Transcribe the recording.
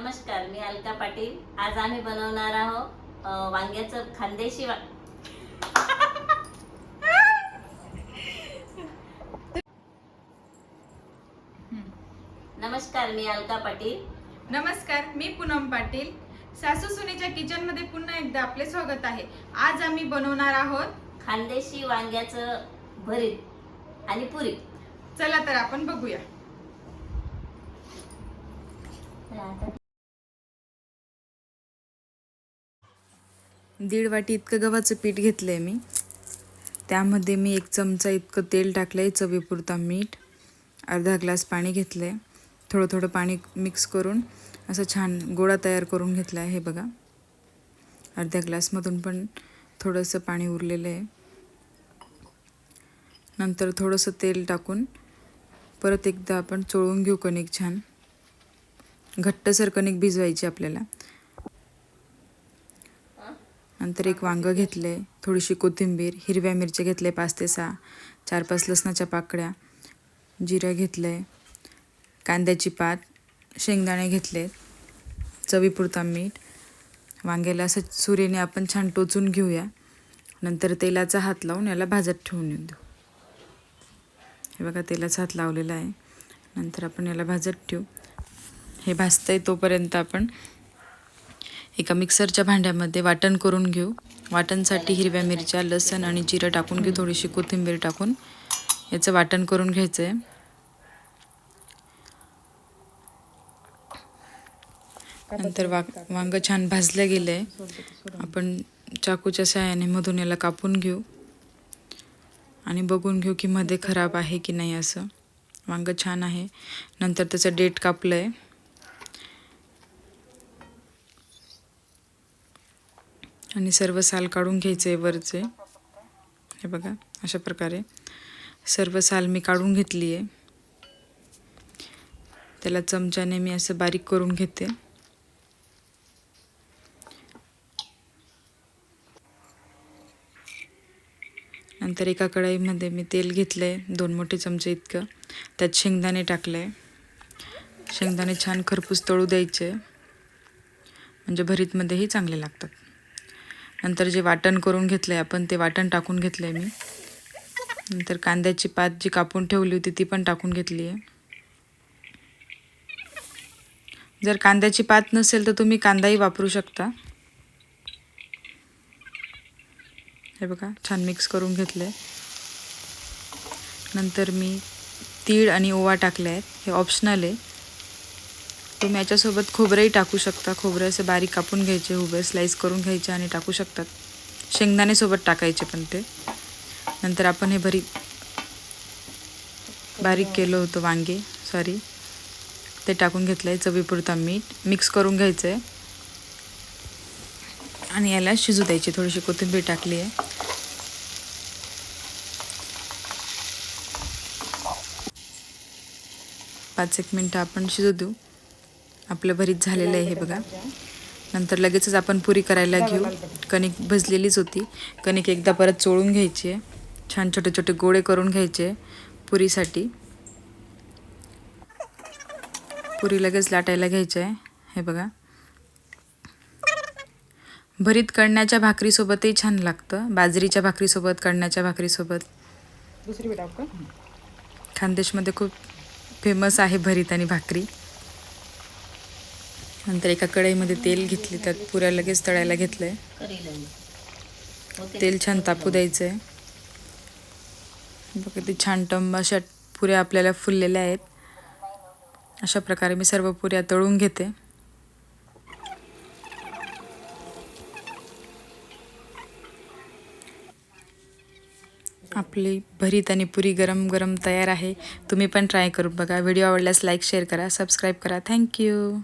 नमस्कार मी अलका पाटील. आज आम्ही बनवणार आहोत वांग्याचं खानदेशी वा नमस्कार मी अलका पाटील. नमस्कार मी पूनम पाटील. सासू सुनेच्या किचनमध्ये पुन्हा एकदा आपले स्वागत आहे. आज आम्ही बनवणार आहोत खानदेशी वांग्याचं भरीत आणि पुरी. चला तर आपण बघूया. दीड वाटी इतकं गव्हाचं पीठ घेतलं आहे मी. त्यामध्ये मी एक चमचा इतकं तेल टाकलं आहे चवीपुरता मीठ अर्धा ग्लास पाणी घेतलं आहे थोडं थोडं पाणी मिक्स करून असं छान गोळा तयार करून घेतला आहे हे बघा. अर्ध्या ग्लासमधून पण थोडंसं पाणी उरलेलं आहे. नंतर थोडंसं तेल टाकून परत एकदा आपण चोळून घेऊ कणिक छान. घट्टसर कणिक भिजवायची आपल्याला. नंतर एक वांगं घेतलं आहे थोडीशी कोथिंबीर हिरव्या मिरच्या घेतल्या पाच ते सहा चार पाच लसणाच्या पाकळ्या जिरं घेतलं आहे कांद्याची पात शेंगदाणे घेतले चवीपुरता मीठ वांग्याला असं सुरेने आपण छान टोचून घेऊया. नंतर तेलाचा हात लावून याला भाजत ठेवून येऊ देऊ. हे बघा तेलाचा हात लावलेला आहे. नंतर आपण याला भाजत ठेवू. हे भाजतंय तोपर्यंत आपण एका मिक्सरच्या भांड्यामध्ये वाटण करून घेऊ. वाटणसाठी हिरव्या मिरच्या लसण आणि जिरं टाकून घेऊ. थोडीशी कोथिंबीर टाकून याचं वाटण करून घ्यायचं आहे नंतर वा वांग छान भाजलं गेलं आहे आपण चाकूच्या सहाय्याने मधून याला कापून घेऊ. आणि बघून घेऊ की मध्ये खराब आहे की नाही असं. वांग छान आहे. नंतर त्याचं डेट कापलं आहे आणि सर्व साल काढून घ्यायचे वरचे. हे बघा अशा प्रकारे. सर्व साल मी काढून घेतली आहे. त्याला चमच्याने मी असं बारीक करून घेते. नंतर एका कढईमध्ये मी तेल घेतलं आहे दोन मोठे चमचे इतकं. त्यात शेंगदाणे टाकलं आहे शेंगदाणे छान खरपूस तळू द्यायचे. म्हणजे भरीतमध्येही चांगले लागतात. नंतर जे वाटण करून घेतलं आहे आपण ते वाटण टाकून घेतलं आहे मी. नंतर कांद्याची पात जी कापून ठेवली होती ती पण टाकून घेतली आहे. जर कांद्याची पात नसेल तर तुम्ही कांदाही वापरू शकता. हे बघा छान मिक्स करून घेतलं आहे नंतर मी तीळ आणि ओवा टाकले आहेत. हे ऑप्शनल आहे. तुम्ही याच्यासोबत खोबरंही टाकू शकता. खोबरं असे बारीक कापून घ्यायचे उभे स्लाईस करून घ्यायचे आणि टाकू शकतात. शेंगदाणेसोबत टाकायचे पण ते. नंतर आपण हे भरी बारीक केलं होतं वांगे सॉरी ते टाकून घेतलं आहे चवीपुरता मीठ. मिक्स करून घ्यायचं आहे आणि याला शिजू द्यायची थोडीशी कोथिंबीर टाकली आहे. पाच एक मिनटं आपण शिजू देऊ. आपलं भरीत झालेलं आहे हे बघा. नंतर लगेचच आपण पुरी करायला घेऊ. कणिक भजलेलीच होती. कणिक एकदा परत चोळून घ्यायची आहे. छान छोटे छोटे गोळे करून घ्यायचे पुरीसाठी. पुरी लगेच लाटायला घ्यायचं आहे. हे बघा. भरीत कळण्याच्या भाकरीसोबतही छान लागतं. बाजरीच्या भाकरीसोबत कळण्याच्या भाकरीसोबत. दुसरी खानदेशमध्ये खूप फेमस आहे भरीत आणि भाकरी. नंतर एका कढईमध्ये तेल घेतले त्यात पुऱ्या लगेच तळायला घेतलं आहे तेल छान तापू द्यायचं आहे बघा ते छान टंब अशा पुऱ्या आपल्याला फुललेल्या आहेत. अशा प्रकारे मी सर्व पुऱ्या तळून घेते. आपली भरीत आणि पुरी गरम गरम तयार आहे. तुम्ही पण ट्राय करून बघा. व्हिडिओ आवडल्यास लाईक शेअर करा सबस्क्राईब करा. Thank you